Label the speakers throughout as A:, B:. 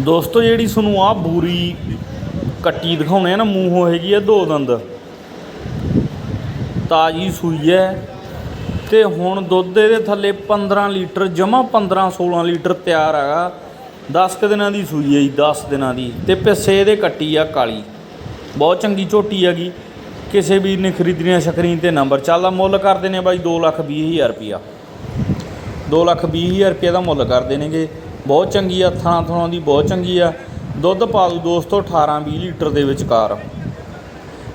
A: ਦੋਸਤੋ, ਜਿਹੜੀ ਤੁਹਾਨੂੰ ਆ ਬੂਰੀ ਕੱਟੀ ਦਿਖਾਉਣੇ ਆ ਨਾ, ਮੂੰਹੋਂ ਹੈਗੀ ਆ ਦੋ ਦੰਦ। ਤਾਜੀ ਸੂਈ ਹੈ ਤੇ ਹੁਣ ਦੁੱਧ ਇਹਦੇ ਥੱਲੇ 15 ਲੀਟਰ, ਜਮਾ 15 16 ਲੀਟਰ ਤਿਆਰ ਹੈਗਾ। 10 ਕੁ ਦਿਨਾਂ ਦੀ ਸੂਈ ਹੈ ਜੀ 10 ਦਿਨਾਂ ਦੀ। ਤੇ ਪਿੱਛੇ ਇਹਦੇ ਕੱਟੀ ਆ ਕਾਲੀ। ਬਹੁਤ ਚੰਗੀ ਝੋਟੀ ਹੈਗੀ। ਕਿਸੇ ਵੀਰ ਨੇ ਖਰੀਦਣੀ ਆ ਸਕਰੀਨ ਤੇ ਨੰਬਰ ਚੱਲਦਾ ਮੁੱਲ ਕਰਦੇ ਨੇ ਬਾਈ 2 ਲੱਖ ਵੀਹ ਹਜ਼ਾਰ ਰੁਪਿਆ 2 ਲੱਖ ਵੀਹ ਹਜ਼ਾਰ ਰੁਪਏ ਦਾ ਮੁੱਲ ਕਰਦੇ ਨੇਗੇ ਬਹੁਤ ਚੰਗੀ ਆ, ਥਾਂ ਥਾਂ ਦੀ ਬਹੁਤ ਚੰਗੀ ਆ। ਦੁੱਧ ਪਾ ਦੂ ਦੋਸਤੋ 18 20 ਲੀਟਰ ਦੇ ਵਿਚਕਾਰ।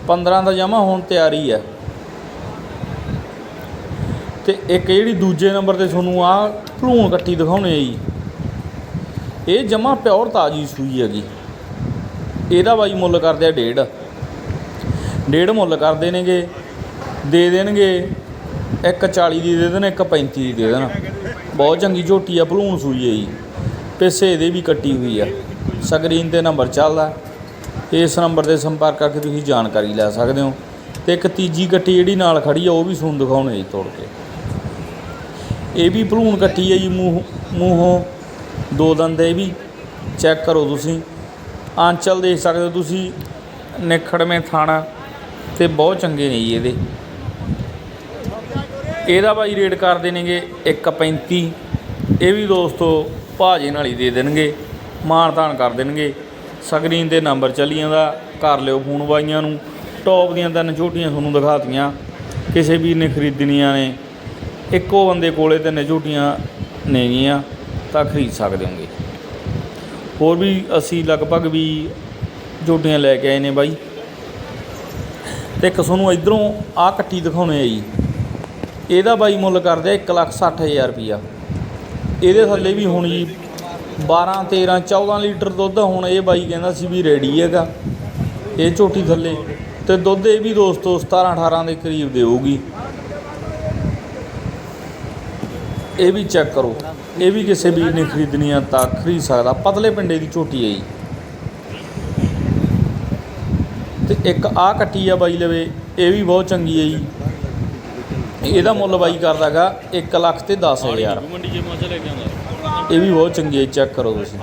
A: 15 ਦਾ ਜਮਾ ਹੁਣ ਤਿਆਰੀ ਆ। ਤੇ ਇੱਕ ਜਿਹੜੀ ਦੂਜੇ ਨੰਬਰ ਤੇ ਤੁਹਾਨੂੰ ਆ ਭਲੂਣ ਕੱਟੀ ਦਿਖਾਉਣੇ ਆ ਜੀ। ਇਹ ਜਮਾ ਪਿਓਰ ਤਾਜੀ ਸੂਈ ਹੈਗੀ। ਇਹਦਾ ਬਾਈ ਮੁੱਲ ਕਰਦੇ ਆ ਡੇਢ। ਡੇਢ ਮੁੱਲ ਕਰਦੇ ਨੇਗੇ। ਦੇ ਦੇਣਗੇ। ਇੱਕ 40 ਦੀ ਦੇ ਦੇਣ, ਇੱਕ 35 ਦੀ ਦੇ ਦੇਣ। ਬਹੁਤ ਚੰਗੀ ਝੋਟੀ ਆ, ਭਲੂਣ ਸੂਈ ਹੈ ਜੀ। ਪਿੱਛੇ ਇਹਦੇ ਵੀ ਕੱਟੀ ਹੋਈ ਆ। ਸਕਰੀਨ ਤੇ ਨੰਬਰ ਚੱਲਦਾ। ਇਸ ਨੰਬਰ ਤੇ ਸੰਪਰਕ ਕਰਕੇ ਤੁਸੀਂ ਜਾਣਕਾਰੀ ਲੈ ਸਕਦੇ ਹੋ। ਤੇ ਇੱਕ ਤੀਜੀ ਕੱਟੀ ਜਿਹੜੀ ਨਾਲ ਖੜੀ ਆ, ਉਹ ਵੀ ਤੁਹਾਨੂੰ ਦਿਖਾਉਣੇ ਜੀ ਤੋੜ ਕੇ। ਇਹ ਵੀ ਭਲੂਣ ਕੱਟੀ ਹੈ ਜੀ ਮੂੰਹ ਮੂੰਹੋਂ। ਦੋ ਦੰਦ ਇਹ ਵੀ ਚੈੱਕ ਕਰੋ ਤੁਸੀਂ। ਆਂਚਲ ਦੇਖ ਸਕਦੇ ਹੋ ਤੁਸੀਂ, ਨਿਖੜਵੇਂ ਥਾਣਾ। ਤੇ ਬਹੁਤ ਚੰਗੇ ਨੇ ਜੀ ਇਹਦੇ। ਇਹਦਾ ਬਾਈ ਰੇਟ ਕਰਦੇ ਨੇਗੇ 1.35 ਇਹ ਵੀ ਦੋਸਤੋ ਭਾਜੇ ਨਾਲ ਹੀ ਦੇ ਦੇਣਗੇ, ਮਾਣ ਤਾਣ ਕਰ ਦੇਣਗੇ। ਸਕਰੀਨ ਤੇ ਨੰਬਰ ਚੱਲੀ ਜਾਂਦਾ, ਕਰ ਲਿਓ ਫੋਨ ਬਾਈਆਂ ਨੂੰ। ਟੌਪ ਦੀਆਂ ਤਿੰਨ ਝੋਟੀਆਂ ਤੁਹਾਨੂੰ ਦਿਖਾਤੀਆਂ। ਕਿਸੇ ਵੀਰ ਨੇ ਖਰੀਦਣੀਆਂ ਨੇ, ਇੱਕੋ ਬੰਦੇ ਕੋਲੇ ਤਿੰਨ ਝੋਟੀਆਂ ਨੇਗੀਆਂ, ਤਾਂ ਖਰੀਦ ਸਕਦੇ ਹੋਗੇ। ਹੋਰ ਵੀ ਅਸੀਂ ਲਗਭਗ ਵੀ ਝੋਟੀਆਂ ਲੈ ਕੇ ਆਏ ਨੇ ਬਾਈ। ਤੇ ਇੱਕ ਤੁਹਾਨੂੰ ਇਧਰੋਂ ਆਹ ਕੱਟੀ ਦਿਖਾਉਣੇ ਆ ਜੀ। ਇਹਦਾ ਬਾਈ ਮੁੱਲ ਕਰਦੇ ਆ 160000 ਰੁਪਿਆ ਇਹਦੇ ਥੱਲੇ ਵੀ ਹੁਣ ਜੀ 12 13 14 ਲੀਟਰ ਦੁੱਧ ਹੁਣ ਇਹ ਬਾਈ ਕਹਿੰਦਾ ਸੀ ਵੀ ਰੈਡੀ ਹੈਗਾ। ਇਹ ਝੋਟੀ ਥੱਲੇ। ਤੇ ਦੁੱਧ ਇਹ ਵੀ ਦੋਸਤੋ 17 18 ਦੇ ਕਰੀਬ ਦੇਊਗੀ ਇਹ ਵੀ ਚੈੱਕ ਕਰੋ। ਇਹ ਵੀ ਕਿਸੇ ਵੀਰ ਨੇ ਖਰੀਦਣੀ ਆ ਤਾਂ ਖਰੀਦ ਸਕਦਾ। ਪਤਲੇ ਪਿੰਡੇ ਦੀ ਝੋਟੀ ਹੈ ਜੀ। ਤੇ ਇੱਕ ਆਹ ਕੱਟੀ ਆ ਬਾਈ ਲਵੇ, ਇਹ ਵੀ ਬਹੁਤ ਚੰਗੀ ਹੈ ਜੀ। ਇਹਦਾ ਮੁੱਲ ਬਾਈ ਕਰਦਾਗਾ 1 ਲੱਖ ਤੇ 10000
B: ਮੰਡੀ ਜੇ ਮਾਝਾ ਲੈ ਕੇ ਆਉਂਦਾ।
A: ਇਹ ਵੀ ਬਹੁਤ ਚੰਗੀ ਹੈ ਚੈੱਕ ਕਰੋ ਤੁਸੀਂ।